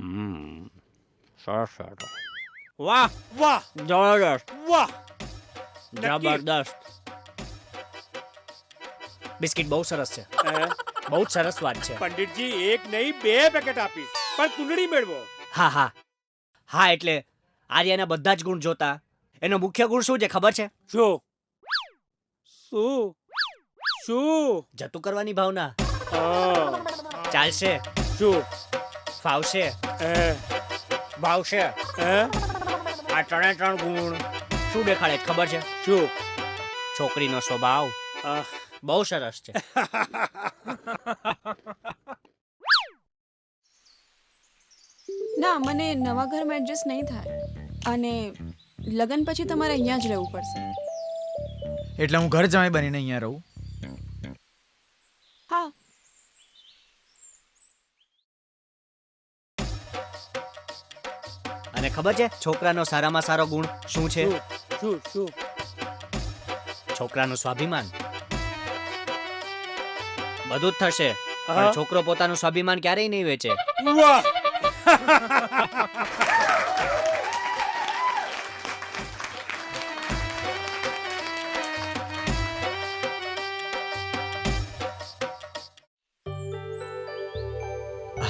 હમ. સરસ સરસ વાહ વાહ. જબરદસ્ત. વાહ. જબરદસ્ત. બિસ્કિટ બહુ સરસ છે. બહુ જ સરસ વાત છે. પંડિતજી એક નહીં બે પેકેટ આપીશ. પણ કુંડળી મેળવો. હા હા. હા એટલે આર્યના બધા જ ગુણ જોતા. એનો મુખ્ય ગુણ શું છે ખબર છે? શું? શું? શું? જતું કરવાની ભાવના. ચાલશે. શું? ફાવશે? ભાવશે હે? આ ત્રણે ત્રણ ગુણ. શું દેખાડે? ખબર છે? શું? છોકરીનો સ્વભાવ. બહુ સરસ છે. ના મને નવા ઘરમાં એડજસ્ટ નહીં થાય. અને લગ્ન પછી તમારે અહીંયા જ રહેવું પડશે. એટલે હું ઘર જમાઈ બનીને અહીંયા રહું? અને ખબર છે છોકરાનો સારામાં સારો ગુણ શું છે? શું શું શું? છોકરાનું સ્વાભિમાન. બધું જ થશે પણ છોકરો પોતાનું સ્વાભિમાન ક્યારેય નહીં વેચે. વાહ!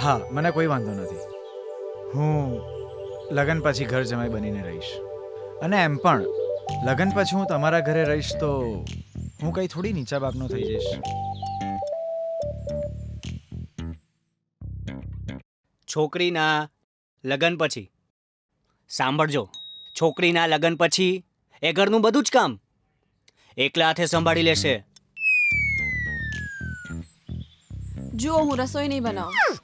હા મને કોઈ વાંધો નથી. હું લગ્ન પછી ઘર જમાઈ બનીને રહીશ. અને એમ પણ લગ્ન પછી હું તમારા ઘરે રહીશ તો હું કઈ થોડી નીચા બાપનો થઈ જઈશ. છોકરીના લગ્ન પછી. સાંભળજો છોકરીના લગ્ન પછી એ ઘરનું બધું જ કામ એકલા હાથે સંભાળી લેશે. જુઓ હું રસોઈ નહીં બનાવું.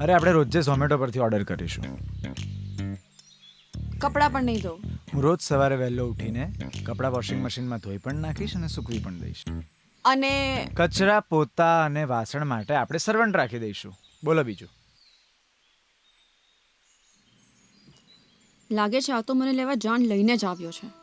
અરે આપણે રોજે ઝોમેટો પરથી ઓર્ડર કરીશું. કપડાં પણ નહીં ધોઉં. હું રોજ સવારે વહેલો ઉઠીને કપડાં વોશિંગ મશીનમાં ધોઈ પણ નાખીશ અને સૂકવી પણ દઈશ. અને કચરા પોતા અને વાસણ માટે આપણે સર્વન્ટ રાખી દઈશું. બોલો બીજું. લાગે છે આ તો મને લેવા જાન લઈને જ આવ્યો છે.